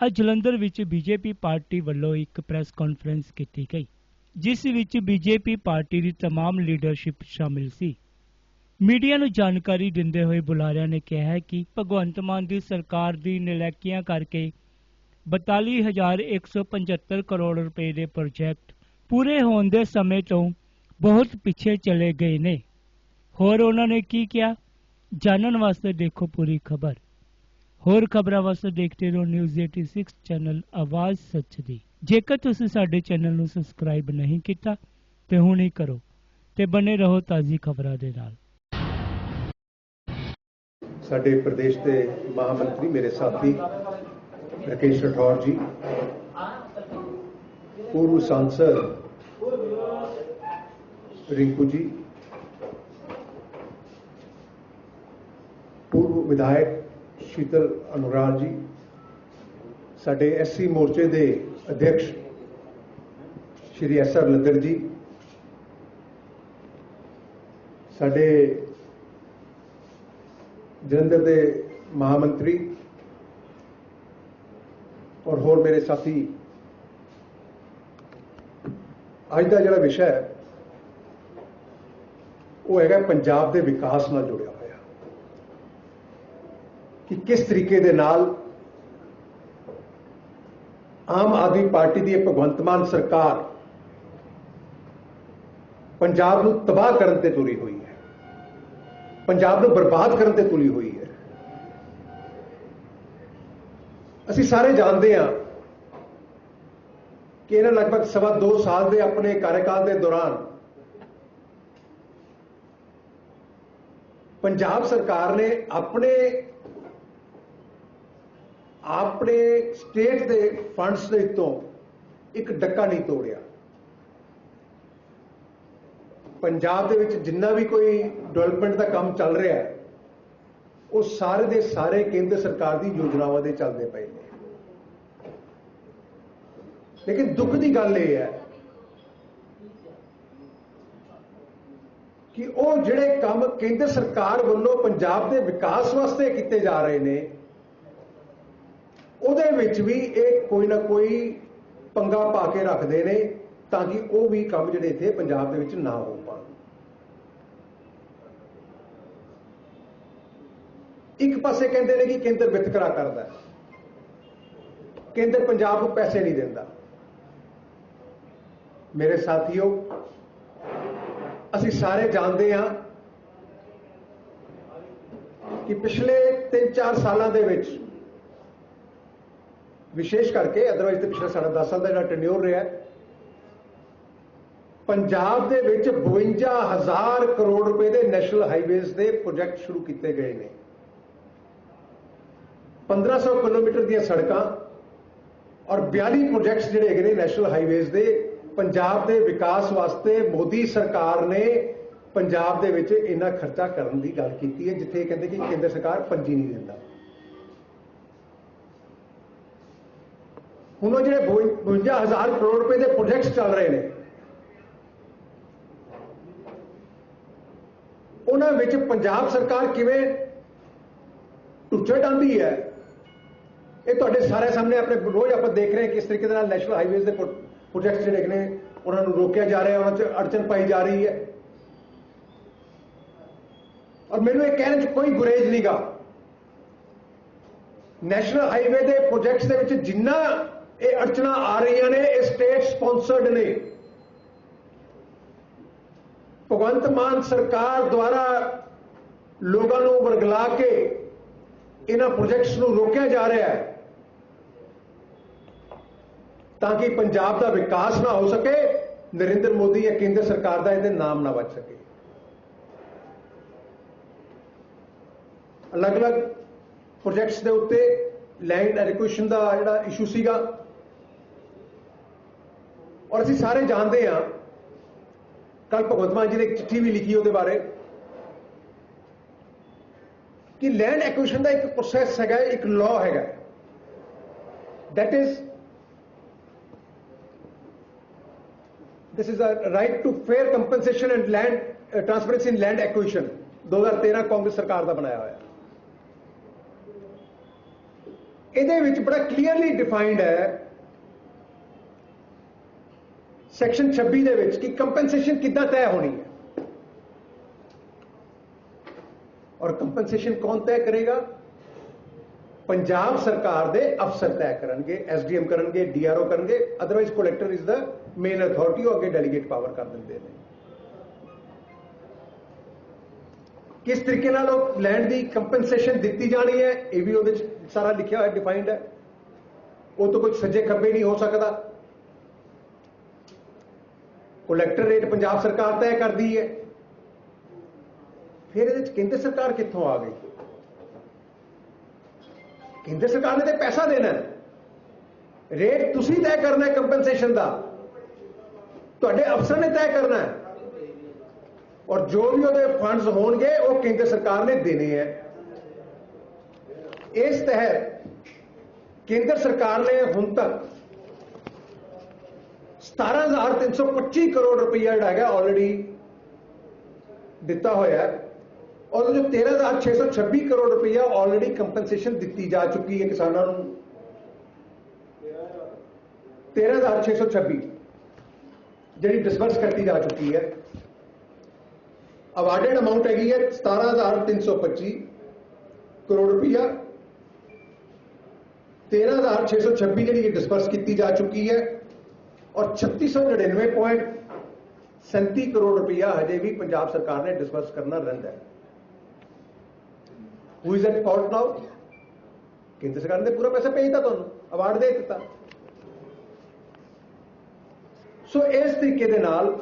ਅੱਜ ਜਲੰਧਰ ਵਿੱਚ BJP party ਵੱਲੋਂ ਇੱਕ ਪ੍ਰੈਸ ਕਾਨਫਰੰਸ ਕੀਤੀ ਗਈ ਜਿਸ ਵਿੱਚ ਬੀਜੇਪੀ ਪਾਰਟੀ ਦੀ तमाम ਲੀਡਰਸ਼ਿਪ ਸ਼ਾਮਿਲ ਸੀ ਮੀਡੀਆ ਨੂੰ ਜਾਣਕਾਰੀ ਦਿੰਦੇ ਹੋਏ ਬੁਲਾਰਿਆਂ ਨੇ ਕਿਹਾ ਹੈ ਕਿ ਭਗਵੰਤ ਮਾਨ ਦੀ ਸਰਕਾਰ ਦੀ ਨਲਾਇਕੀਆਂ ਕਰਕੇ 42175 ਕਰੋੜ ਰੁਪਏ ਦੇ ਪ੍ਰੋਜੈਕਟ ਪੂਰੇ ਹੋਣ ਦੇ ਸਮੇਂ ਤੋਂ ਬਹੁਤ ਪਿੱਛੇ ਚਲੇ ਗਏ ਨੇ ਹੋਰ ਉਹਨਾਂ ਨੇ ਕੀ ਕਿਹਾ ਜਾਣਨ ਵਾਸਤੇ ਦੇਖੋ ਪੂਰੀ ਖਬਰ ਹੋਰ ਖਬਰਾਂ ਵਾਸਤੇ ਦੇਖਦੇ ਰਹੋ ਨਿਊਜ਼ 86 ਚੈਨਲ ਆਵਾਜ਼ ਸੱਚ ਦੀ। ਜੇਕਰ ਤੁਸੀਂ ਸਾਡੇ ਚੈਨਲ ਨੂੰ ਸਬਸਕ੍ਰਾਈਬ ਨਹੀਂ ਕੀਤਾ, ਤੇ ਹੁਣੇ ਕਰੋ ਤੇ ਬਨੇ ਰਹੋ ਤਾਜ਼ੀ ਖਬਰਾਂ ਦੇ ਨਾਲ। ਸਾਡੇ ਪ੍ਰਦੇਸ਼ ਦੇ ਮਹਾਮੰਤਰੀ ਮੇਰੇ ਸਾਥੀ ਰਕੇਸ਼ ਰਠੌਰ ਜੀ, ਪੂਰਵ ਸੰਸਦ ਰਿੰਕੂ ਜੀ, ਪੂਰਵ ਵਿਧਾਇਕ ਸ਼ੀਤਲ ਅਨੁਰਾਗ ਜੀ, ਸਾਡੇ ਐਸਸੀ ਮੋਰਚੇ ਦੇ ਅਧਿਕਸ਼ ਸ਼੍ਰੀ ਐਸ ਆਰ ਲੱਦਰ ਜੀ, ਸਾਡੇ ਜਲੰਧਰ ਦੇ ਮਹਾਮੰਤਰੀ ਔਰ ਹੋਰ ਮੇਰੇ ਸਾਥੀ। ਅੱਜ ਦਾ ਜਿਹੜਾ ਵਿਸ਼ਾ ਹੈ, ਉਹ ਹੈਗਾ ਪੰਜਾਬ ਦੇ ਵਿਕਾਸ ਨਾਲ ਜੁੜਿਆ। ਕਿ ਕਿਸ ਤਰੀਕੇ ਦੇ ਨਾਲ ਆਮ ਆਦਮੀ ਪਾਰਟੀ ਦੀ ਇਹ ਭਗਵੰਤ ਮਾਨ ਸਰਕਾਰ ਪੰਜਾਬ ਨੂੰ ਤਬਾਹ ਕਰਨ ਤੇ ਤੁਰੀ ਹੋਈ ਹੈ। ਪੰਜਾਬ ਨੂੰ ਬਰਬਾਦ ਕਰਨ ਤੇ ਤੁਰੀ ਹੋਈ ਹੈ। ਅਸੀਂ ਸਾਰੇ ਜਾਣਦੇ ਹਾਂ ਕਿ ਇਹਨਾਂ ਲਗਭਗ ਸਵਾ 2 ਸਾਲ ਦੇ ਆਪਣੇ ਕਾਰਜਕਾਲ ਦੇ ਦੌਰਾਨ ਪੰਜਾਬ ਸਰਕਾਰ ਨੇ ਆਪਣੇ ਆਪਣੇ ਸਟੇਟ ਦੇ ਫੰਡਸ ਦੇ ਤੋਂ ਇੱਕ ਡੱਕਾ ਨਹੀਂ ਤੋੜਿਆ। ਪੰਜਾਬ ਦੇ ਵਿੱਚ ਜਿੰਨਾ ਵੀ ਕੋਈ ਡਿਵੈਲਪਮੈਂਟ ਦਾ ਕੰਮ ਚੱਲ ਰਿਹਾ ਹੈ, ਉਹ ਸਾਰੇ ਦੇ ਸਾਰੇ ਕੇਂਦਰ ਸਰਕਾਰ ਦੀ ਯੋਜਨਾਵਾਂ ਦੇ ਚੱਲਦੇ ਪਏ ਨੇ। ਲੇਕਿਨ ਦੁੱਖ ਦੀ ਗੱਲ ਇਹ ਹੈ ਕਿ ਉਹ ਜਿਹੜੇ ਕੰਮ ਕੇਂਦਰ ਸਰਕਾਰ ਵੱਲੋਂ ਪੰਜਾਬ ਦੇ ਵਿਕਾਸ ਵਾਸਤੇ ਕੀਤੇ ਜਾ ਰਹੇ ਨੇ ਉਹਦੇ ਵਿੱਚ ਵੀ ਇਹ ਕੋਈ ਨਾ ਕੋਈ ਪੰਗਾ ਪਾ ਕੇ ਰੱਖਦੇ ਨੇ ਤਾਂ ਕਿ ਉਹ ਵੀ ਕੰਮ ਜਿਹੜੇ ਇੱਥੇ ਪੰਜਾਬ ਦੇ ਵਿੱਚ ਨਾ ਹੋ ਪਾਣ। ਇੱਕ ਪਾਸੇ ਕਹਿੰਦੇ ਨੇ ਕਿ ਕੇਂਦਰ ਵਿਤਕਰਾ ਕਰਦਾ ਕੇਂਦਰ ਪੰਜਾਬ ਨੂੰ ਪੈਸੇ ਨਹੀਂ ਦਿੰਦਾ। ਮੇਰੇ ਸਾਥੀਓ, ਅਸੀਂ ਸਾਰੇ ਜਾਣਦੇ ਹਾਂ ਕਿ ਪਿਛਲੇ 3-4 ਸਾਲਾਂ ਦੇ ਵਿੱਚ ਵਿਸ਼ੇਸ਼ ਕਰਕੇ ਅਦਰਵਾਈਜ਼ ਤੇ ਪਿਛਲੇ ਸਾਡਾ 10 ਸਾਲ ਦਾ ਜਿਹੜਾ ਟੈਨਿਓਰ ਰਿਹਾ ਪੰਜਾਬ ਦੇ ਵਿੱਚ 52000 ਕਰੋੜ ਰੁਪਏ ਦੇ ਨੈਸ਼ਨਲ ਹਾਈਵੇਜ਼ ਦੇ ਪ੍ਰੋਜੈਕਟ ਸ਼ੁਰੂ ਕੀਤੇ ਗਏ ਨੇ। 1500 ਕਿਲੋਮੀਟਰ ਦੀਆਂ ਸੜਕਾਂ ਔਰ 42 ਪ੍ਰੋਜੈਕਟਸ ਜਿਹੜੇ ਹੈਗੇ ਨੇ ਨੈਸ਼ਨਲ ਹਾਈਵੇਜ਼ ਦੇ, ਪੰਜਾਬ ਦੇ ਵਿਕਾਸ ਵਾਸਤੇ ਮੋਦੀ ਸਰਕਾਰ ਨੇ ਪੰਜਾਬ ਦੇ ਵਿੱਚ ਇੰਨਾ ਖਰਚਾ ਕਰਨ ਦੀ ਗੱਲ ਕੀਤੀ ਹੈ, ਜਿੱਥੇ ਕਹਿੰਦੇ ਕਿ ਕੇਂਦਰ ਸਰਕਾਰ ਪੰਜੀ ਨਹੀਂ ਦਿੰਦਾ। ਹੁਣ ਉਹ ਜਿਹੜੇ 52000 ਕਰੋੜ ਰੁਪਏ ਦੇ ਪ੍ਰੋਜੈਕਟਸ ਚੱਲ ਰਹੇ ਨੇ, ਉਹਨਾਂ ਵਿੱਚ ਪੰਜਾਬ ਸਰਕਾਰ ਕਿਵੇਂ ਟੁੱਚੇ ਡਾਂਦੀ ਹੈ, ਇਹ ਤੁਹਾਡੇ ਸਾਰੇ ਸਾਹਮਣੇ ਆਪਣੇ ਰੋਜ਼ ਆਪਾਂ ਦੇਖ ਰਹੇ ਹਾਂ ਕਿਸ ਤਰੀਕੇ ਦੇ ਨਾਲ ਨੈਸ਼ਨਲ ਹਾਈਵੇਜ਼ ਦੇ ਪ੍ਰੋਜੈਕਟ ਜਿਹੜੇ ਨੇ, ਉਹਨਾਂ ਨੂੰ ਰੋਕਿਆ ਜਾ ਰਿਹਾ, ਉਹਨਾਂ 'ਚ ਅੜਚਨ ਪਾਈ ਜਾ ਰਹੀ ਹੈ। ਔਰ ਮੈਨੂੰ ਇਹ ਕਹਿਣ 'ਚ ਕੋਈ ਗੁਰੇਜ ਨਹੀਂਗਾ ਨੈਸ਼ਨਲ ਹਾਈਵੇ ਦੇ ਪ੍ਰੋਜੈਕਟਸ ਦੇ ਵਿੱਚ ਜਿੰਨਾ ਇਹ ਅੜਚਣਾ ਆ ਰਹੀਆਂ ਨੇ, ਇਹ ਸਟੇਟ ਸਪਾਂਸਰਡ ਨੇ। ਭਗਵੰਤ ਮਾਨ ਸਰਕਾਰ ਦੁਆਰਾ ਲੋਕਾਂ ਨੂੰ ਵਰਗਲਾ ਕੇ ਇਹਨਾਂ ਪ੍ਰੋਜੈਕਟਸ ਨੂੰ ਰੋਕਿਆ ਜਾ ਰਿਹਾ ਹੈ ਤਾਂ ਕਿ ਪੰਜਾਬ ਦਾ ਵਿਕਾਸ ਨਾ ਹੋ ਸਕੇ, ਨਰਿੰਦਰ ਮੋਦੀ ਜਾਂ ਕੇਂਦਰ ਸਰਕਾਰ ਦਾ ਇਹਦੇ ਨਾਮ ਨਾ ਬਚ ਸਕੇ। ਅਲੱਗ-ਅਲੱਗ ਪ੍ਰੋਜੈਕਟਸ ਦੇ ਉੱਤੇ ਲੈਂਡ ਐਡਿਕੁਏਸ਼ਨ ਦਾ ਜਿਹੜਾ ਇਸ਼ੂ ਸੀਗਾ ਔਰ ਅਸੀਂ ਸਾਰੇ ਜਾਣਦੇ ਹਾਂ ਕੱਲ ਭਗਵੰਤ ਮਾਨ ਜੀ ਨੇ ਇੱਕ ਚਿੱਠੀ ਵੀ ਲਿਖੀ ਉਹਦੇ ਬਾਰੇ ਕਿ ਲੈਂਡ ਐਕੁਇਸ਼ਨ ਦਾ ਇੱਕ ਪ੍ਰੋਸੈਸ ਹੈਗਾ ਇੱਕ ਲਾਅ ਹੈਗਾ। That is this is a right to fair compensation and land uh, transparency in land acquisition 2013 Congress ਸਰਕਾਰ ਦਾ ਬਣਾਇਆ ਹੋਇਆ। ਇਹਦੇ ਵਿੱਚ ਬੜਾ ਕਲੀਅਰਲੀ ਡਿਫਾਈਨਡ ਹੈ ਸੈਕਸ਼ਨ 26 ਦੇ ਵਿੱਚ ਕਿ ਕੰਪਨਸੇਸ਼ਨ ਕਿੱਦਾਂ ਤੈਅ ਹੋਣੀ ਹੈ? ਔਰ ਕੰਪਨਸੇਸ਼ਨ ਕੌਣ ਤੈਅ ਕਰੇਗਾ? ਪੰਜਾਬ ਸਰਕਾਰ ਦੇ ਅਫਸਰ ਤੈਅ ਕਰਨਗੇ ਐਸਡੀਐਮ ਕਰਨਗੇ ਡੀਆਰਓ ਕਰਨਗੇ otherwise collector is the main authority ਉਹ ਅੱਗੇ ਡੈਲੀਗੇਟ ਪਾਵਰ ਕਰ ਦਿੰਦੇ ਨੇ। ਕਿਸ ਤਰੀਕੇ ਨਾਲ ਉਹ ਲੈਂਡ ਦੀ ਕੰਪਨਸੇਸ਼ਨ ਦਿੱਤੀ ਜਾਣੀ ਹੈ, ਇਹ ਵੀ ਉਹਦੇ ਚ ਸਾਰਾ ਲਿਖਿਆ ਹੋਇਆ ਡਿਫਾਈਨਡ ਹੈ। ਉਹ ਤੋਂ ਕੁਝ ਸੱਜੇ ਖੱਬੇ ਨਹੀਂ ਹੋ ਸਕਦਾ। ਕਲੈਕਟਰ ਰੇਟ ਪੰਜਾਬ ਸਰਕਾਰ ਤੈਅ ਕਰਦੀ ਹੈ। ਫਿਰ ਇਹਦੇ ਵਿੱਚ ਕੇਂਦਰ ਸਰਕਾਰ ਕਿੱਥੋਂ ਆ ਗਈ? ਕੇਂਦਰ ਸਰਕਾਰ ਨੇ ਤੇ ਪੈਸਾ ਦੇਣਾ ਰੇਟ ਤੁਸੀਂ ਤੈਅ ਕਰਨਾ ਹੈ ਕੰਪਨਸੇਸ਼ਨ ਦਾ। ਤੁਹਾਡੇ ਅਫਸਰ ਨੇ ਤੈਅ ਕਰਨਾ ਹੈ। ਔਰ ਜੋ ਵੀ ਉਹਦੇ ਫੰਡਸ ਹੋਣਗੇ, ਉਹ ਕੇਂਦਰ ਸਰਕਾਰ ਨੇ ਦੇਣੇ ਹੈ। ਇਸ ਤਹਿਤ ਕੇਂਦਰ ਸਰਕਾਰ ਨੇ ਹੁਣ ਤੱਕ 17325 ਕਰੋੜ ਰੁਪਈਆ ਜਿਹੜਾ ਹੈਗਾ ਆਲਰੇਡੀ ਦਿੱਤਾ ਹੋਇਆ ਹੈ। ਔਰ ਜੋ 13626 ਕਰੋੜ ਰੁਪਈਆ ਆਲਰੇਡੀ ਕੰਪਨਸੇਸ਼ਨ ਦਿੱਤੀ ਜਾ ਚੁੱਕੀ ਹੈ ਕਿਸਾਨਾਂ ਨੂੰ। 13626 ਜਿਹੜੀ ਡਿਸਬਰਸ ਕਰਤੀ ਜਾ ਚੁੱਕੀ ਹੈ। ਅਵਾਰਡਡ ਅਮਾਉਂਟ ਹੈਗੀ ਹੈ 17325 ਕਰੋੜ ਰੁਪਈਆ। 13626 ਜਿਹੜੀ ਡਿਸਬਰਸ ਕੀਤੀ ਜਾ ਚੁੱਕੀ ਹੈ। ਔਰ 3699.37 ਕਰੋੜ ਰੁਪਇਆ ਹਜੇ ਵੀ ਪੰਜਾਬ ਸਰਕਾਰ ਨੇ ਡਿਸਬਰਸ ਕਰਨਾ ਰਹਿੰਦਾ ਹੈ। Who is at fault now ਕੇਂਦਰ ਸਰਕਾਰ ਨੇ ਪੂਰਾ ਪੈਸਾ ਭੇਜਤਾ ਤੁਹਾਨੂੰ ਅਵਾਰਡ ਦੇ ਦਿੱਤਾ। ਸੋ ਇਸ ਤਰੀਕੇ ਦੇ ਨਾਲ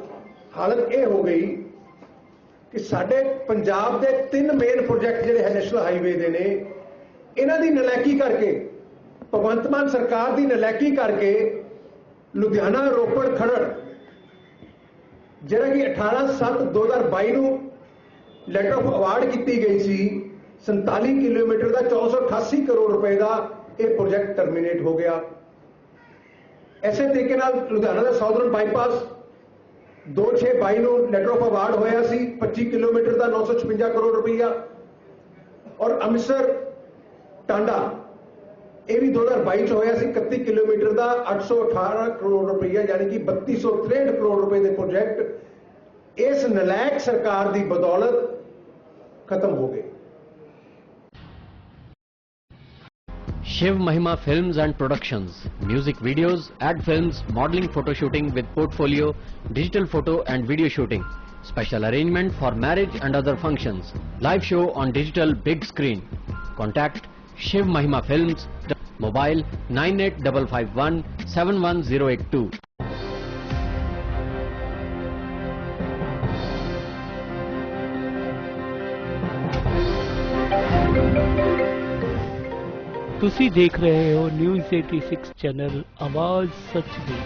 ਹਾਲਤ ਇਹ ਹੋ ਗਈ ਕਿ ਸਾਡੇ ਪੰਜਾਬ ਦੇ ਤਿੰਨ ਮੇਨ ਪ੍ਰੋਜੈਕਟ ਜਿਹੜੇ ਹੈ ਨੈਸ਼ਨਲ ਹਾਈਵੇ ਦੇ ਨੇ, ਇਹਨਾਂ ਦੀ ਨਲਾਇਕੀ ਕਰਕੇ, ਭਗਵੰਤ ਮਾਨ ਸਰਕਾਰ ਦੀ ਨਲਾਇਕੀ ਕਰਕੇ ਲੁਧਿਆਣਾ ਰੋਪੜ ਖਰੜ। ਜਿਹੜਾ ਕਿ 18/7/2022 ਨੂੰ ਲੈਟਰ ਆਫ ਅਵਾਰਡ ਕੀਤੀ ਗਈ ਸੀ 47 ਕਿਲੋਮੀਟਰ ਦਾ 488 ਕਰੋੜ ਰੁਪਏ ਦਾ ਇਹ ਪ੍ਰੋਜੈਕਟ ਟਰਮੀਨੇਟ ਹੋ ਗਿਆ। ਐਸੇ ਤਰੀਕੇ ਨਾਲ ਲੁਧਿਆਣਾ ਦਾ ਸਾਊਥਰਨ ਬਾਈਪਾਸ 2622 ਨੂੰ ਲੈਟਰ ਆਫ ਅਵਾਰਡ ਹੋਇਆ ਸੀ 25 ਕਿਲੋਮੀਟਰ ਦਾ 956 ਕਰੋੜ ਰੁਪਈਆ। ਔਰ ਅੰਮ੍ਰਿਤਸਰ, ਟਾਂਡਾ ਇਹ ਵੀ 2022 ਚ ਹੋਇਆ ਸੀ 31 ਕਿਲੋਮੀਟਰ ਦਾ 818 ਕਰੋੜ ਰੁਪਈਆ ਯਾਨੀ ਕਿ 3263 ਕਰੋੜ ਰੁਪਏ ਦੇ ਪ੍ਰੋਜੈਕਟ ਇਸ ਨਲਾਇਕ ਸਰਕਾਰ ਦੀ ਬਦੌਲਤ ਖਤਮ ਹੋ ਗਏ Shiv Mahima Films and Productions. Music videos, ad films, modeling photo shooting with portfolio, digital photo and video shooting. Special arrangement for marriage and other functions. Live show on digital big screen. Contact Shiv Mahima Films. Mobile 98551 71082. ਤੁਸੀਂ ਦੇਖ ਰਹੇ ਹੋ news 86 channel ਆਵਾਜ਼ ਸੱਚ ਦੀ